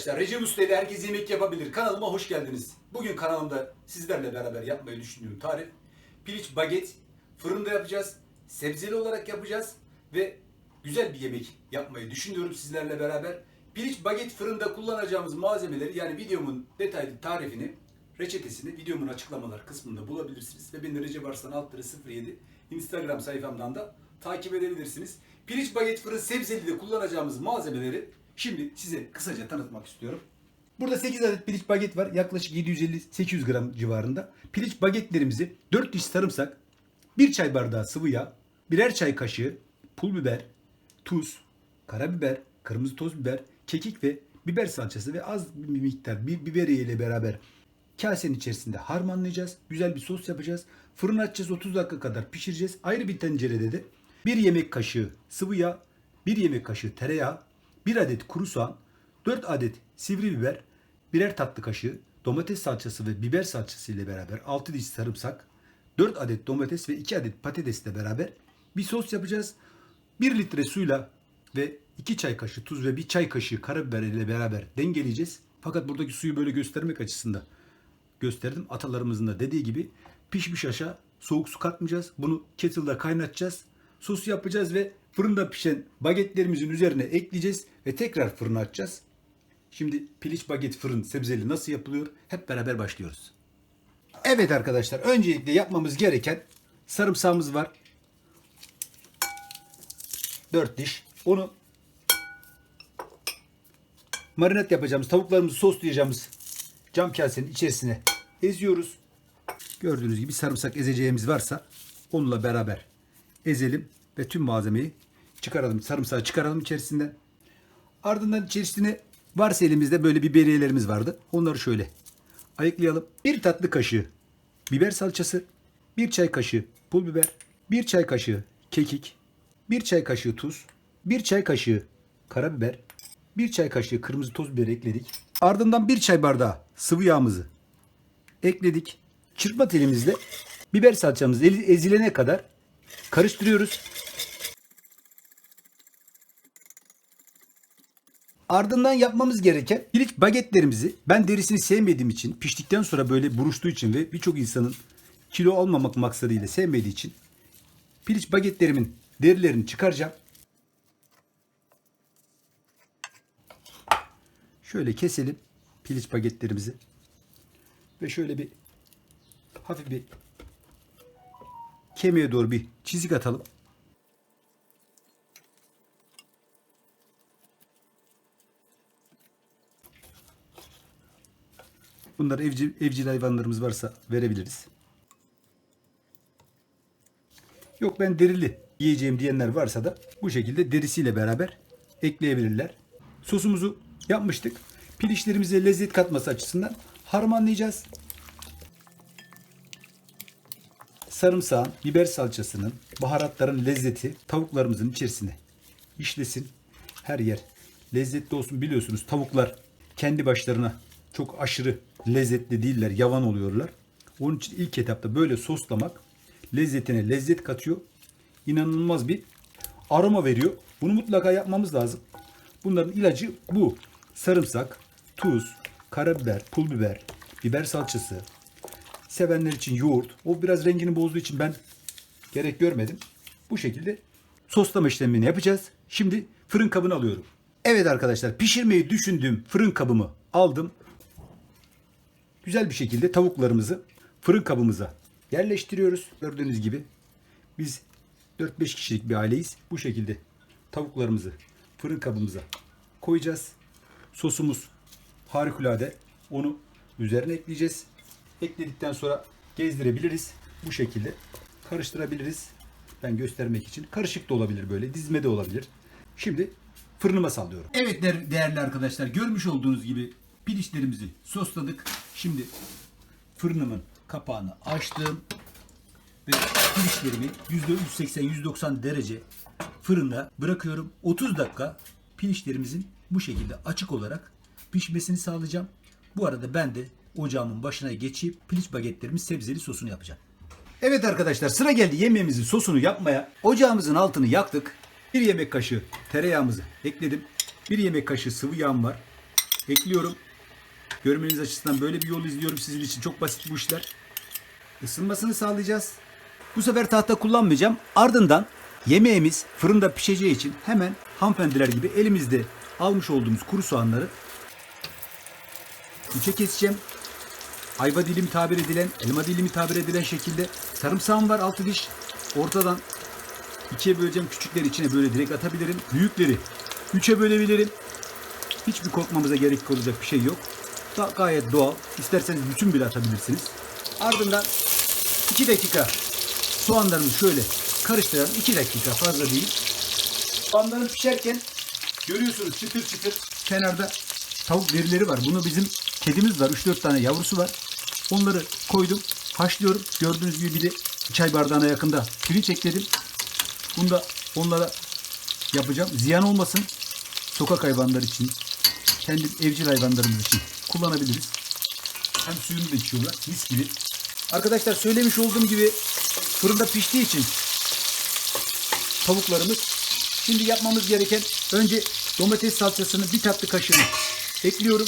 arkadaşlar. Recep Usta herkes yemek yapabilir. Kanalıma hoş geldiniz. Bugün kanalımda sizlerle beraber yapmayı düşündüğüm tarif piliç baget. Fırında yapacağız. Sebzeli olarak yapacağız. Ve güzel bir yemek yapmayı düşünüyorum sizlerle beraber. Piliç baget fırında kullanacağımız malzemeleri yani videomun detaylı tarifini, reçetesini videomun açıklamalar kısmında bulabilirsiniz. Ve beni Recep Arslan Altları 07 Instagram sayfamdan da takip edebilirsiniz. Piliç baget fırın sebzeli de kullanacağımız malzemeleri şimdi size kısaca tanıtmak istiyorum. Burada 8 adet piliç baget var. Yaklaşık 750-800 gram civarında. Piliç bagetlerimizi 4 diş sarımsak, 1 çay bardağı sıvı yağ, birer çay kaşığı pul biber, tuz, karabiber, kırmızı toz biber, kekik ve biber salçası ve az bir miktar bir biberiye ile beraber kasenin içerisinde harmanlayacağız. Güzel bir sos yapacağız. Fırına açacağız 30 dakika kadar pişireceğiz. Ayrı bir tencerede de 1 yemek kaşığı sıvı yağ, 1 yemek kaşığı tereyağı, 1 adet kuru soğan, 4 adet sivri biber, birer tatlı kaşığı domates salçası ve biber salçası ile beraber 6 diş sarımsak, 4 adet domates ve 2 adet patatesle beraber bir sos yapacağız. 1 litre suyla ve 2 çay kaşığı tuz ve 1 çay kaşığı karabiber ile beraber dengeleyeceğiz. Fakat buradaki suyu böyle göstermek açısından gösterdim. Atalarımızın da dediği gibi pişmiş aşağı soğuk su katmayacağız. Bunu kettle'da kaynatacağız. Sosu yapacağız ve fırında pişen bagetlerimizin üzerine ekleyeceğiz ve tekrar fırına açacağız. Şimdi piliç baget fırın sebzeli nasıl yapılıyor? Hep beraber başlıyoruz. Evet arkadaşlar öncelikle yapmamız gereken sarımsağımız var. 4 diş. Onu marinat yapacağımız tavuklarımızı soslayacağımız cam kasenin içerisine eziyoruz. Gördüğünüz gibi sarımsak ezeceğimiz varsa onunla beraber ezelim ve tüm malzemeyi çıkaralım. Sarımsağı çıkaralım içerisinden. Ardından içerisine varsa elimizde böyle biberiyelerimiz vardı. Onları şöyle ayıklayalım. Bir tatlı kaşığı biber salçası, bir çay kaşığı pul biber, bir çay kaşığı kekik, bir çay kaşığı tuz, bir çay kaşığı karabiber, bir çay kaşığı kırmızı toz biber ekledik. Ardından bir çay bardağı sıvı yağımızı ekledik. Çırpma telimizle biber salçamız eli- ezilene kadar karıştırıyoruz. Ardından yapmamız gereken piliç bagetlerimizi ben derisini sevmediğim için piştikten sonra böyle buruştuğu için ve birçok insanın kilo olmamak maksadıyla sevmediği için piliç bagetlerimin derilerini çıkaracağım. Şöyle keselim piliç bagetlerimizi. Ve şöyle bir hafif bir kemiğe doğru bir çizik atalım. Bunları evcil, evcil hayvanlarımız varsa verebiliriz. Yok ben derili yiyeceğim diyenler varsa da bu şekilde derisiyle beraber ekleyebilirler. Sosumuzu yapmıştık. Piliçlerimize lezzet katması açısından harmanlayacağız. Sarımsağın, biber salçasının, baharatların lezzeti tavuklarımızın içerisine işlesin. Her yer lezzetli olsun. Biliyorsunuz tavuklar kendi başlarına çok aşırı lezzetli değiller, yavan oluyorlar. Onun için ilk etapta böyle soslamak lezzetine lezzet katıyor. İnanılmaz bir aroma veriyor. Bunu mutlaka yapmamız lazım. Bunların ilacı bu. Sarımsak, tuz, karabiber, pul biber, biber salçası. Sevenler için yoğurt. O biraz rengini bozduğu için ben gerek görmedim. Bu şekilde soslama işlemini yapacağız. Şimdi fırın kabını alıyorum. Evet arkadaşlar pişirmeyi düşündüğüm fırın kabımı aldım. Güzel bir şekilde tavuklarımızı fırın kabımıza yerleştiriyoruz. Gördüğünüz gibi biz 4-5 kişilik bir aileyiz. Bu şekilde tavuklarımızı fırın kabımıza koyacağız. Sosumuz harikulade. Onu üzerine ekleyeceğiz. Ekledikten sonra gezdirebiliriz. Bu şekilde karıştırabiliriz. Ben göstermek için. Karışık da olabilir böyle. Dizme de olabilir. Şimdi fırınıma sallıyorum. Evet değer- değerli arkadaşlar. Görmüş olduğunuz gibi piliçlerimizi sosladık. Şimdi fırınımın kapağını açtım. Ve piliçlerimi %180-190 derece fırında bırakıyorum. 30 dakika piliçlerimizin bu şekilde açık olarak pişmesini sağlayacağım. Bu arada ben de ocağımın başına geçip piliç bagetlerimin sebzeli sosunu yapacağım. Evet arkadaşlar sıra geldi yemeğimizin sosunu yapmaya. Ocağımızın altını yaktık. Bir yemek kaşığı tereyağımızı ekledim. Bir yemek kaşığı sıvı yağım var. ekliyorum. Görmeniz açısından böyle bir yol izliyorum sizin için. Çok basit bu işler. Isınmasını sağlayacağız. Bu sefer tahta kullanmayacağım. Ardından yemeğimiz fırında pişeceği için hemen hanımefendiler gibi elimizde almış olduğumuz kuru soğanları üçe keseceğim. Ayva dilimi tabir edilen, elma dilimi tabir edilen şekilde sarımsağım var altı diş. Ortadan ikiye böleceğim. Küçükleri içine böyle direkt atabilirim. Büyükleri üçe bölebilirim. Hiçbir korkmamıza gerek olacak bir şey yok. Da gayet doğal. İsterseniz bütün bile atabilirsiniz. Ardından 2 dakika soğanlarımı şöyle karıştıralım. 2 dakika fazla değil. Soğanlarım pişerken görüyorsunuz çıtır çıtır kenarda tavuk derileri var. Bunu bizim kedimiz var. 3-4 tane yavrusu var. Onları koydum. Haşlıyorum. Gördüğünüz gibi bir de çay bardağına yakında pirinç ekledim. Bunu da onlara yapacağım. Ziyan olmasın. Sokak hayvanları için, kendi evcil hayvanlarımız için kullanabiliriz. Hem suyunu da içiyorlar. Mis gibi. Arkadaşlar söylemiş olduğum gibi fırında piştiği için tavuklarımız şimdi yapmamız gereken önce domates salçasını bir tatlı kaşığını ekliyorum.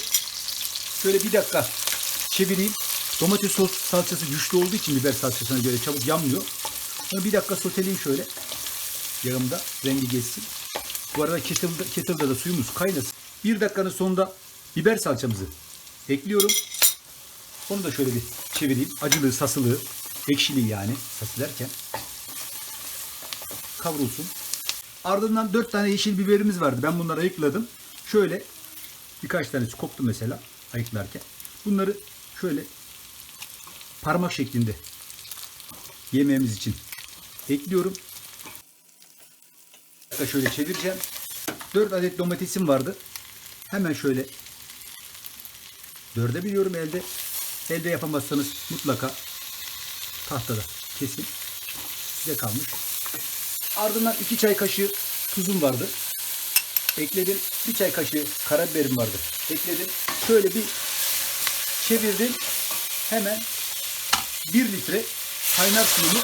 Şöyle bir dakika çevireyim. Domates sos salçası güçlü olduğu için biber salçasına göre çabuk yanmıyor. Onu bir dakika soteleyeyim şöyle. Yağımda rengi geçsin. Bu arada kettle'da, kettle'da da suyumuz kaynasın. Bir dakikanın sonunda biber salçamızı ekliyorum. Onu da şöyle bir çevireyim. Acılığı, sasılığı, ekşiliği yani sası derken kavrulsun. Ardından 4 tane yeşil biberimiz vardı. Ben bunları ayıkladım. Şöyle birkaç tanesi koptu mesela ayıklarken. Bunları şöyle parmak şeklinde yemeğimiz için ekliyorum. Şöyle çevireceğim. 4 adet domatesim vardı. Hemen şöyle dörde biliyorum elde. Elde yapamazsanız mutlaka tahtada kesin. Size kalmış. Ardından 2 çay kaşığı tuzum vardı. Ekledim. 1 çay kaşığı karabiberim vardı. Ekledim. Şöyle bir çevirdim. Hemen 1 litre kaynar suyumu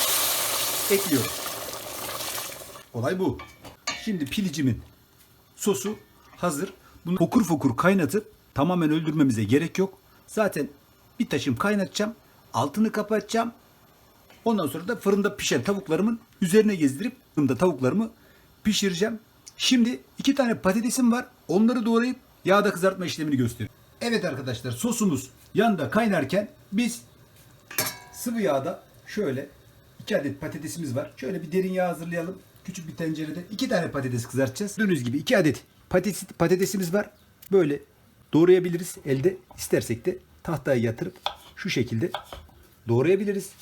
ekliyorum. Olay bu. Şimdi pilicimin sosu hazır. Bunu fokur fokur kaynatıp tamamen öldürmemize gerek yok. Zaten bir taşım kaynatacağım. Altını kapatacağım. Ondan sonra da fırında pişen tavuklarımın üzerine gezdirip fırında tavuklarımı pişireceğim. Şimdi iki tane patatesim var. Onları doğrayıp yağda kızartma işlemini gösteriyorum. Evet arkadaşlar sosumuz yanda kaynarken biz sıvı yağda şöyle iki adet patatesimiz var. Şöyle bir derin yağ hazırlayalım. Küçük bir tencerede iki tane patates kızartacağız. Gördüğünüz gibi iki adet patates, patatesimiz var. Böyle doğrayabiliriz elde. İstersek de tahtaya yatırıp şu şekilde doğrayabiliriz.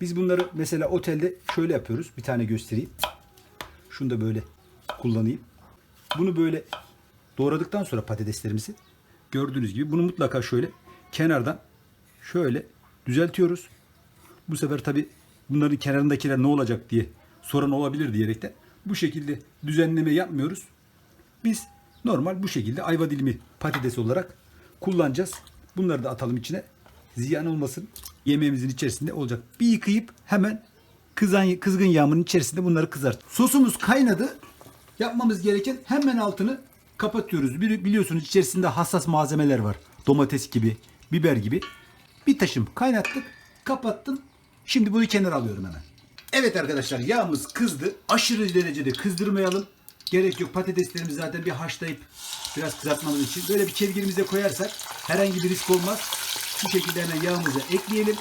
Biz bunları mesela otelde şöyle yapıyoruz. Bir tane göstereyim. Şunu da böyle kullanayım. Bunu böyle doğradıktan sonra patateslerimizi gördüğünüz gibi bunu mutlaka şöyle kenardan şöyle düzeltiyoruz. Bu sefer tabi bunların kenarındakiler ne olacak diye soran olabilir diyerekten bu şekilde düzenleme yapmıyoruz. Biz normal bu şekilde ayva dilimi patates olarak kullanacağız. Bunları da atalım içine. Ziyan olmasın. Yemeğimizin içerisinde olacak. Bir yıkayıp hemen kızan, kızgın yağımın içerisinde bunları kızart. Sosumuz kaynadı. Yapmamız gereken hemen altını kapatıyoruz. Bili- Biliyorsunuz içerisinde hassas malzemeler var. Domates gibi, biber gibi. Bir taşım kaynattık, kapattım. Şimdi bunu kenara alıyorum hemen. Evet arkadaşlar yağımız kızdı. Aşırı derecede kızdırmayalım. Gerek yok patateslerimizi zaten bir haşlayıp biraz kızartmamız için. Böyle bir kevgirimize koyarsak herhangi bir risk olmaz. Şu şekilde hemen yağımızı ekleyelim.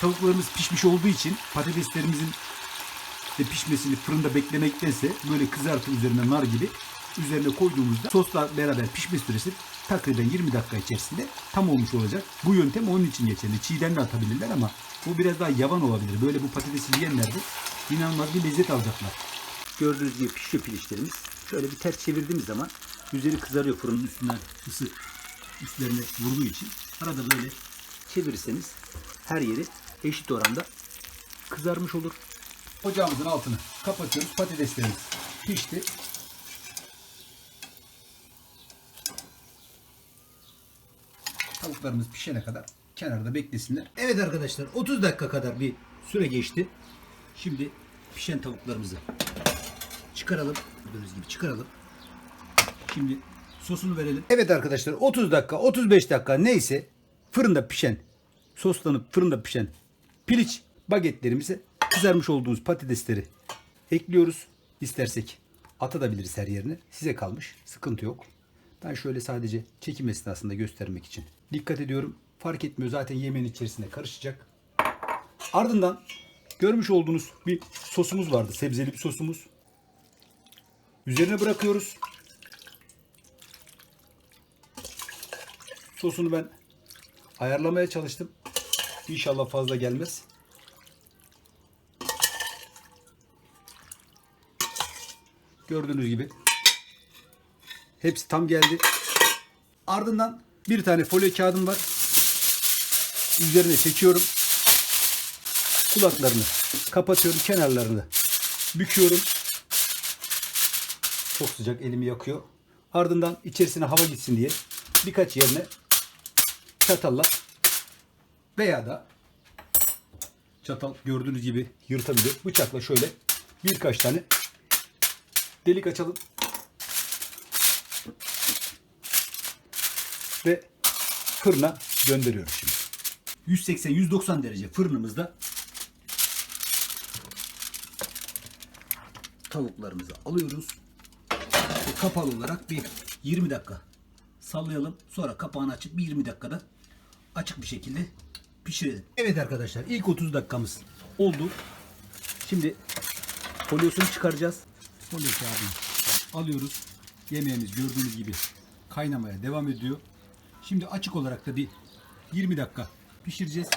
Tavuklarımız pişmiş olduğu için patateslerimizin de pişmesini fırında beklemektense böyle kızartı üzerine nar gibi üzerine koyduğumuzda sosla beraber pişme süresi takriben 20 dakika içerisinde tam olmuş olacak. Bu yöntem onun için geçerli. Çiğden de atabilirler ama bu biraz daha yavan olabilir. Böyle bu patatesi yiyenler de inanılmaz bir lezzet alacaklar. Gördüğünüz gibi pişiyor piliçlerimiz. Şöyle bir ters çevirdiğimiz zaman üzeri kızarıyor fırının üstüne ısı üstlerine vurduğu için. Arada böyle çevirirseniz her yeri eşit oranda kızarmış olur. Ocağımızın altını kapatıyoruz. Patateslerimiz pişti. Tavuklarımız pişene kadar kenarda beklesinler. Evet arkadaşlar 30 dakika kadar bir süre geçti. Şimdi pişen tavuklarımızı çıkaralım. Gördüğünüz gibi çıkaralım. Şimdi sosunu verelim. Evet arkadaşlar 30 dakika 35 dakika neyse fırında pişen soslanıp fırında pişen piliç bagetlerimize kızarmış olduğumuz patatesleri ekliyoruz. İstersek atabiliriz her yerine. Size kalmış. Sıkıntı yok. Ben şöyle sadece çekim esnasında göstermek için dikkat ediyorum. Fark etmiyor zaten yemeğin içerisine karışacak. Ardından görmüş olduğunuz bir sosumuz vardı. Sebzeli bir sosumuz. Üzerine bırakıyoruz. Sosunu ben ayarlamaya çalıştım. İnşallah fazla gelmez. Gördüğünüz gibi hepsi tam geldi. Ardından bir tane folyo kağıdım var. Üzerine çekiyorum. Kulaklarını kapatıyorum. Kenarlarını büküyorum. Çok sıcak elimi yakıyor. Ardından içerisine hava gitsin diye birkaç yerine çatalla veya da çatal gördüğünüz gibi yırtabilir. Bıçakla şöyle birkaç tane delik açalım. Ve fırına gönderiyoruz şimdi. 180-190 derece fırınımızda tavuklarımızı alıyoruz. Kapalı olarak bir 20 dakika sallayalım. Sonra kapağını açıp bir 20 dakikada açık bir şekilde pişirelim. Evet arkadaşlar ilk 30 dakikamız oldu. Şimdi folyosunu çıkaracağız. Folyo kağıdını alıyoruz. Yemeğimiz gördüğünüz gibi kaynamaya devam ediyor. Şimdi açık olarak da bir 20 dakika pişireceğiz.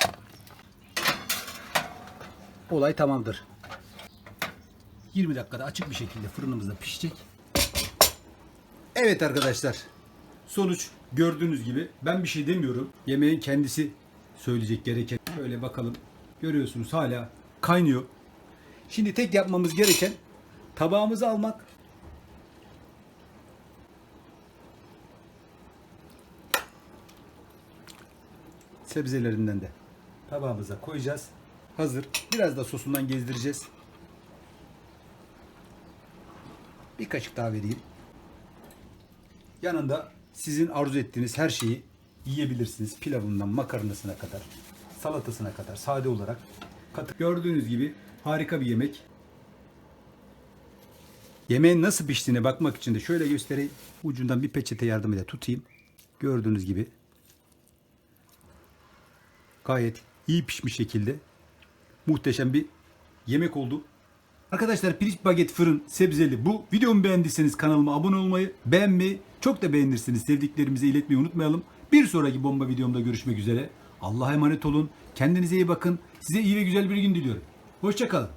Olay tamamdır. 20 dakikada açık bir şekilde fırınımızda pişecek. Evet arkadaşlar. Sonuç gördüğünüz gibi ben bir şey demiyorum. Yemeğin kendisi söyleyecek gereken. Böyle bakalım. Görüyorsunuz hala kaynıyor. Şimdi tek yapmamız gereken tabağımızı almak. Sebzelerinden de tabağımıza koyacağız. Hazır. Biraz da sosundan gezdireceğiz. Bir kaşık daha vereyim. Yanında sizin arzu ettiğiniz her şeyi yiyebilirsiniz. Pilavından makarnasına kadar, salatasına kadar sade olarak. Katı gördüğünüz gibi harika bir yemek. Yemeğin nasıl piştiğine bakmak için de şöyle göstereyim. Ucundan bir peçete yardımıyla tutayım. Gördüğünüz gibi gayet iyi pişmiş şekilde muhteşem bir yemek oldu. Arkadaşlar piliç baget fırın sebzeli bu. Videomu beğendiyseniz kanalıma abone olmayı, beğenmeyi, çok da beğenirseniz sevdiklerimize iletmeyi unutmayalım. Bir sonraki bomba videomda görüşmek üzere. Allah'a emanet olun. Kendinize iyi bakın. Size iyi ve güzel bir gün diliyorum. Hoşçakalın.